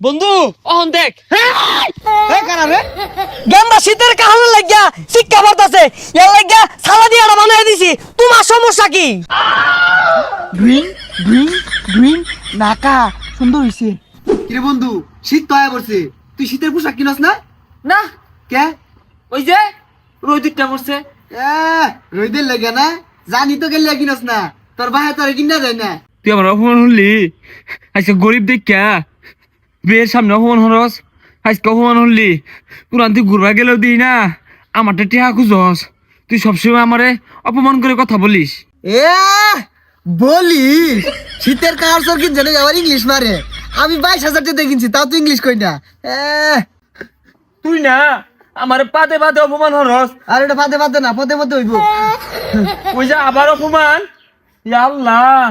বন্ধু! অহন দেখ। গেন্দা শীতের কাহলে লাগিয়া শিক্ষা বাতাছে এর লাগিয়া সালা দিয়ে বানাই দিছি। তোমার সমস্যা কি? গ্রিন গ্রিন গ্রিন নাকা সুন্দর হইছে। কিরে বন্ধু শীত তো আয়া পড়ছে। তুই শীতের পোশাক কিনস না? না। কে? ওই যে রোহিতটা পড়ছে। এ রইদের লেগে না? জানি তো গেলে কিনস না। তোর বাহে তোর কিনা যায় না। তুই আমার অপমান হলি আজকে গরিব দেখা বিয়ের সামনে অপমান হরস আজকে অপমান হলি কোরআন তুই ঘুরবা গেলেও দিই না। আমারটা টেহা খুঁজস তুই সবসময় আমারে অপমান করে কথা বলিস। এ বলিস? শীতের কাহার সর কিনছে না আবার ইংলিশ মারে। আমি বাইশ হাজার টাকা কিনছি তাও তুই ইংলিশ কই না? তুই না আমার পাতে পাতে অপমান হরস আর এটা পাতে পাতে না পদে পদে হইব। ওই যে আবার অপমান? আল্লাহ।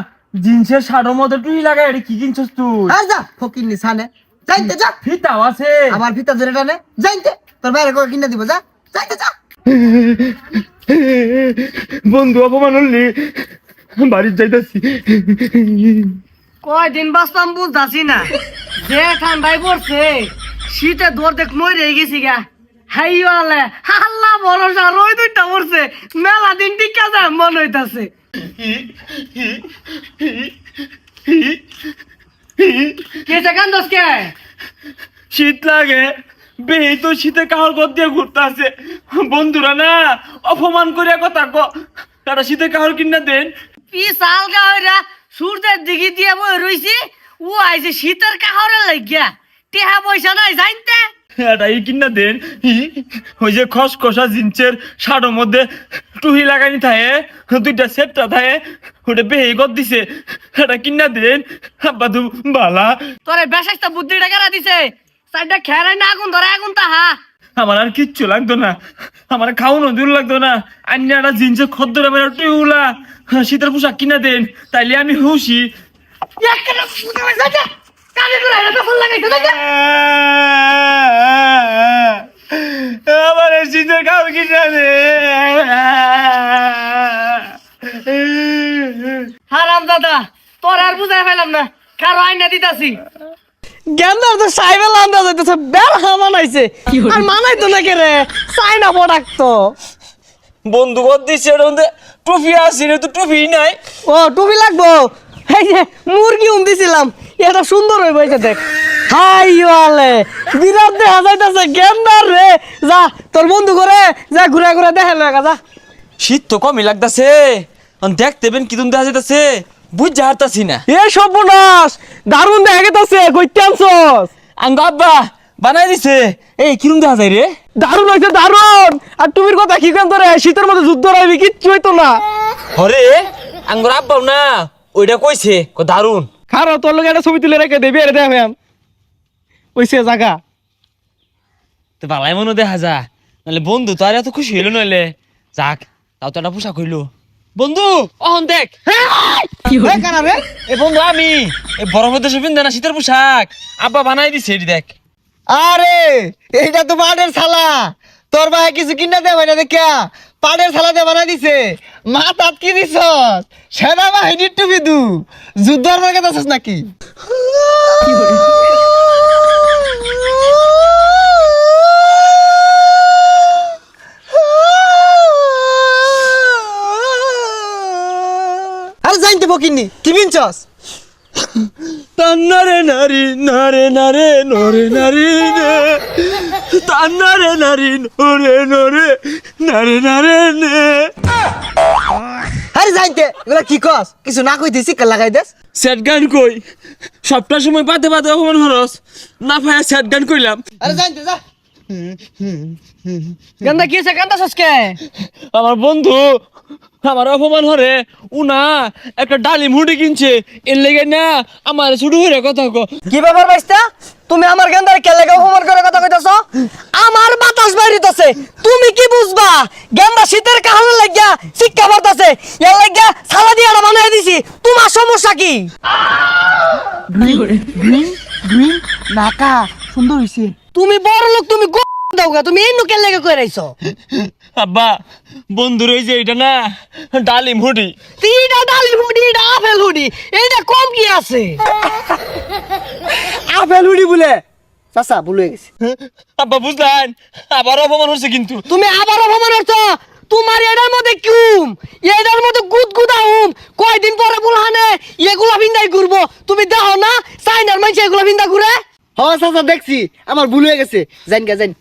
জিন্সের শাড়োর মধ্যে তুই লাগাই এটা কি কিনছস তুই? আর যা ফকির নিসানে যাইতে যা। ফিতাও আছে। আমার ফিতা ধরে টানে। যাইতে তোর বাইরে করে কিনে দিব যা। যাইতে যা। বন্ধু অপমান হলি বাড়ির যাইতাছি। কয়দিন বাঁচতাম বুঝতাছি না। যে ঠান্ডায় পড়ছে শীতে দৌড় দেখ মই রেগে গেছি গা। হাইওয়ালে হাল্লা ভরসা রই দুইটা পড়ছে মেলা দিন টিকা যায় মন হইতাছে। কেসে কান্দস কে? শীত লাগে। বেহি তো শীতে কাহর ঘর দিয়ে ঘুরতে আছে বন্ধুরা না অপমান করে কথা ক। তারা শীতে কাহর কিনা দেন। পিসাল গাওরা সূর্যের দিকে দিয়ে বই রইছি ও আইছে শীতের কাহরে লাগিয়া। টেহা পয়সা নাই জানতে? এটা এই কিনা দেন। ওই যে খসখসা জিন্সের শাড়োর মধ্যে টুহি লাগানি থাকে দুইটা সেটটা থাকে ওটা বেহি গদ দিছে। এটা কিনা দেন আব্বা তু বালা। তোরে বেশাইস্তা বুদ্ধিটা কেরা দিছে? সাইডটা খেরাই না আগুন ধরে আগুন তাহা। আমার আর কিচ্ছু লাগতো না। আমার খাওয়ানো দূর লাগতো না। আন্য একটা জিন্সের খদ্দর মেরা টিউলা শীতের পোশাক কিনা দেন তাইলে আমি দেখে আমার শীতের খাওয়া কিনা দে দাদা তোর আর বুঝাই ফেলাম না। কারও আইনা দিতাছি। গেন্দার তো সাইবেল আন্দাজ হইতেছে বের হামান আইছে আর মানাই তো না রে? চাইনা প্রোডাক্ট তো বন্ধু কর দিচ্ছে এর মধ্যে টুপি আছে রে তো টুপি নাই। ও টুপি লাগবো? এই যে মুরগি উম দিছিলাম এটা সুন্দর হয়ে বইছে দেখ। হাই ওয়ালে বিরাট দেখা যাইতেছে গেন্দার রে। যা তোর বন্ধু করে যা ঘুরে ঘুরে দেখে লাগা যা। শীত তো কমই লাগতাছে। দেখতে বেন কিদুন দেখা যাইতাছে। বুঝ হারতাছি না। এ সর্বনাশ! দারুণ দেখা গেতেছে কইতে আনছস! আঙ্গ আব্বা বানাই দিছে। এই কিরম দেখা যায় রে? দারুণ হয়েছে দারুণ! আর তুমির কথা কি কেন তোরে শীতের মধ্যে যুদ্ধ রাইবি কিচ্ছু হইতো না। হরে আঙ্গর আব্বাও না ওইটা কইছে কো দারুণ খারো তোর লোক একটা ছবি তুলে রেখে দেবি আরে দেখাম ওইসে জায়গা তো বালাই মনে দেখা যা নাহলে বন্ধু তো আর এত খুশি হইল নইলে। যাক তাও তো একটা পোশাক হইল। বন্ধু! অহন দেখ। এ বন্ধু আমি। এ বরফের দেশে পিন্ধে না শীতের পোশাক। আব্বা বানাই দিছে এটি দেখ। আরে এইটা তো পাটের ছালা তোর ভাই কিছু কিনা দেবে না দেখা পাটের ছালা দিয়ে বানাই দিছে। মা তাত কি দিছ। সেনাবাহিনীর টুপি দু। যুদ্ধর আছিস নাকি? জানতে বকিনি কি বিনছস তান্নারে নারী নারে নারে নরে নারী নে। তান্নারে নারী নরে নরে নারে নারে নে। আরে জানতে এগুলা কি কস? কিছু না কইতে শিক্ষা লাগাই দেস? স্যাট গান কই। সবটা সময় পাতে পাতে অপমান হরস। না ভাইয়া স্যাট গান কইলাম। আরে জানতে যা। গন্দা কি সে কান্দা সসকে আমার বন্ধু আমার অপমান হরে। উনা একটা ডালিম হুডি কিনছে। এর লেগে না আমার শুরু হয়ে কথা কো। কি ব্যাপার বাইস্তা তুমি আমার গেন্দার কে লেগে অপমান করে কথা কইতাছ? আমার বাতাস বাইরিতেছে তুমি কি বুঝবা? গেন্দা শীতের কাহলে লাগিয়া শিক্ষা বাড়তাছে এর লাগিয়া সালা দিয়ে বানাই দিছি। তোমার সমস্যা কি? গ্রিন গ্রিন নাকা সুন্দর হইছে। তুমি বড় লোক তুমি তুমি এই নুকে লেগে কই রাইছো? আব্বা বন্ধুর ওই যে এটা না ডালিম হুডি। তিনটা ডালি হুডি এটা আপেল হুডি এইটা কম কি আছে? আপেল হুডি বলে। চাচা ভুলে গেছে। আব্বা বুঝলেন? আবার অপমান হচ্ছে কিন্তু। তুমি আবার অপমান করছ তোমার এটার মধ্যে কিউম এটার মধ্যে গুদ গুদা হুম। কয়দিন পরে বুলহানে এগুলা ভিন্দাই ঘুরবো? তুমি দেখো না চাইনার মানুষ এগুলা ভিন্দা ঘুরে? হ চাচা দেখছি। আমার ভুল হয়ে গেছে। জান গা জান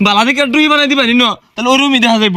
বালা দিকে ডুই বানাই দিবানি ন তাহলে ওরুমই দেখা যাইব।